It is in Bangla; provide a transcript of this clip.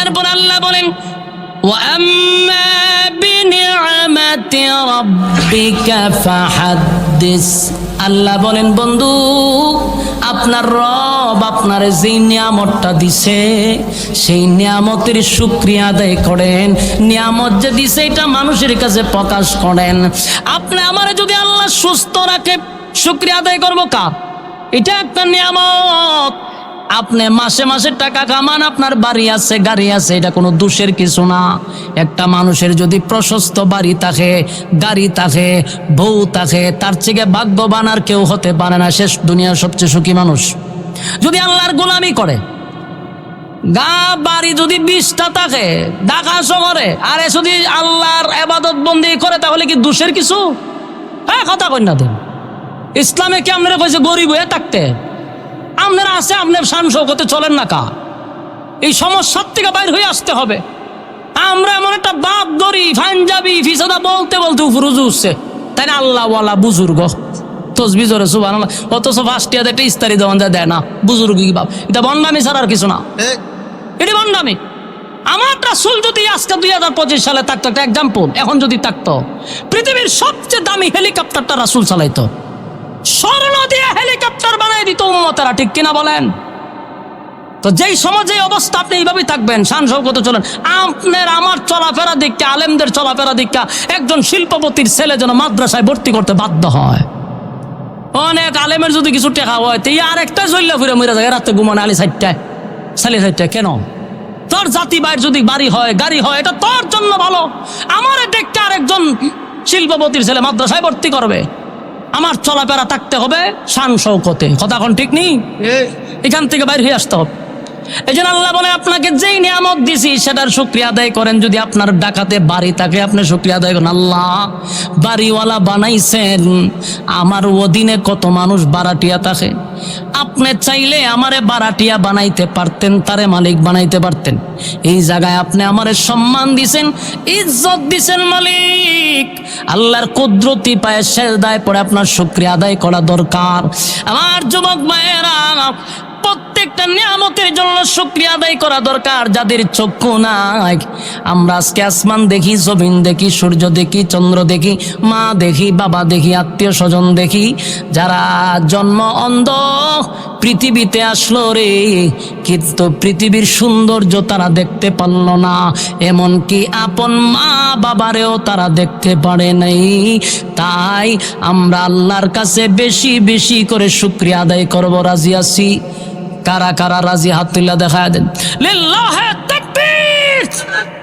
এরপর আল্লাহ বলেন আল্লাহ বলেন, বন্ধু, আপনার রব আপনার যে নিয়ামতটা দিছে, সেই নিয়ামতের সুক্রিয়া আদায় করেন। নিয়ামত যে দিছে, এটা মানুষের কাছে প্রকাশ করেন। আপনি আমার যদি আল্লাহ সুস্থ রাখে সুক্রিয়া আদায় করব কার? এটা একটা নিয়ামত। আপনি মাসে মাসে টাকা কামান, আপনার বাড়ি আছে, গাড়ি আছে, এটা কোনো দোষের কিছু না। একটা মানুষের যদি প্রশস্ত বাড়ি থাকে, গাড়ি থাকে, বউ থাকে, তার থেকে ভাগ্যবান আর কেউ হতে পারে না, শেষ দুনিয়ার সবচেয়ে সুখী মানুষ। যদি আল্লাহর গোলামি করে, গা বাড়ি যদি বিশটা থাকে, ঢাকা শহরে, আরে যদি আল্লাহর এবাদত বন্দি করে, তাহলে কি দোষের কিছু? হ্যাঁ কথা কন্যা দেন। ইসলামে কি আপনারা কইছে গরিব হয়ে থাকতে? আপনারা আছে আপনার শান শৌকতে চলেন না কা এই সমস্যার থেকে বাইর হয়ে আসতে হবে। আমরা এমন একটা বাপ দরি পাঞ্জাবি ফিসাদা বলতে বলতে উপর উঠছে। তাই না আল্লাহওয়ালা বুজুর্গ। তসবি জোরে সুবান অথচ ফার্স্ট ইয়ার একটা ইস্তারি দেওয়ান যায় দেয় না। বুজুর্গ কি বাপ? এটা বন্ডামি ছাড়া আর কিছু না। এটি বন্ডামি আমার রাসুল যদি আজকে দুই হাজার পঁচিশ সালে থাকতো একটা এক্সাম্পল এখন যদি থাকতো পৃথিবীর সবচেয়ে দামি হেলিকপ্টারটা রাসুল চালাইতো। স্বর্ণ দিয়ে হেলিকপ্টার বানাই উম্মতেরা ঠিক কিনা বলেন? তো যেই সমাজে অবস্থা আপনি এইভাবেই থাকবেন, শান সৌকত চলেন। আপনার আমার চলাফেরা দিকটা আলেমদের চলাফেরা দিকটা একজন শিল্পপতির ছেলে যেন মাদ্রাসায় ভর্তি করতে বাধ্য হয়। অনেক আলেমের যদি কিছু টেকা হয়, তো আর একটা চল্লা ফিরে মরে যায় রাতে ঘুমানো আলি সাইডটায়। সালি সাইডটায়, কেন? তোর জাতি বাইর যদি বাড়ি হয়, গাড়ি হয়, এটা তোর জন্য ভালো। আমার দেখতে আরেকজন শিল্পপতির ছেলে মাদ্রাসায় ভর্তি করবে। আমার চলাফেরা থাকতে হবে শান শৌকতে। কথা এখন ঠিক নেই? এখান থেকে বাইরে হয়ে আসতে হবে। এই জন্য আল্লাহ বলে, আপনাকে যেই নিয়ামত দিছি, সেটার শুক্রিয়া আদায় করেন। যদি আপনার ডাকাতে বাড়ি থাকে, আপনি শুক্রিয়া আদায় করেন। আল্লাহ, বাড়িওয়ালা বানাইছেন। আমার অধীনে কত মানুষ বারাটিয়া থাকে। আপনি চাইলে আমারে বারাটিয়া বানাইতে পারতেন, তারে মালিক বানাইতে পারতেন। এই জায়গায় আপনি আমারে সম্মান দিছেন, ইজ্জত দিছেন মালিক। আল্লাহর কুদরতি পায়ে শেষ দায় পড়ে আপনার শুক্রিয়া আদায় করা দরকার। আমার যুবক মায়েরা প্রত্যেকটা নিয়ামতের জন্য শুক্রিয়া আদায় করা দরকার, যাদের চক্ষু নাই। আমরা আজকে আসমান দেখি, জমিন দেখি, সূর্য দেখি, চন্দ্র দেখি, মা দেখি, বাবা দেখি, আত্মীয় স্বজন দেখি। যারা জন্ম অন্ধ পৃথিবীতে আসলো রে, কিন্তু পৃথিবীর সৌন্দর্য তারা দেখতে পারল না। এমনকি আপন মা বাবারেও তারা দেখতে পারে নাই। তাই আমরা আল্লাহর কাছে বেশি বেশি করে শুক্রিয়া আদায় করব, রাজি আছি। কারা কারা রাজি হাত তুল্লা দেখা দেন। লিল্লাহে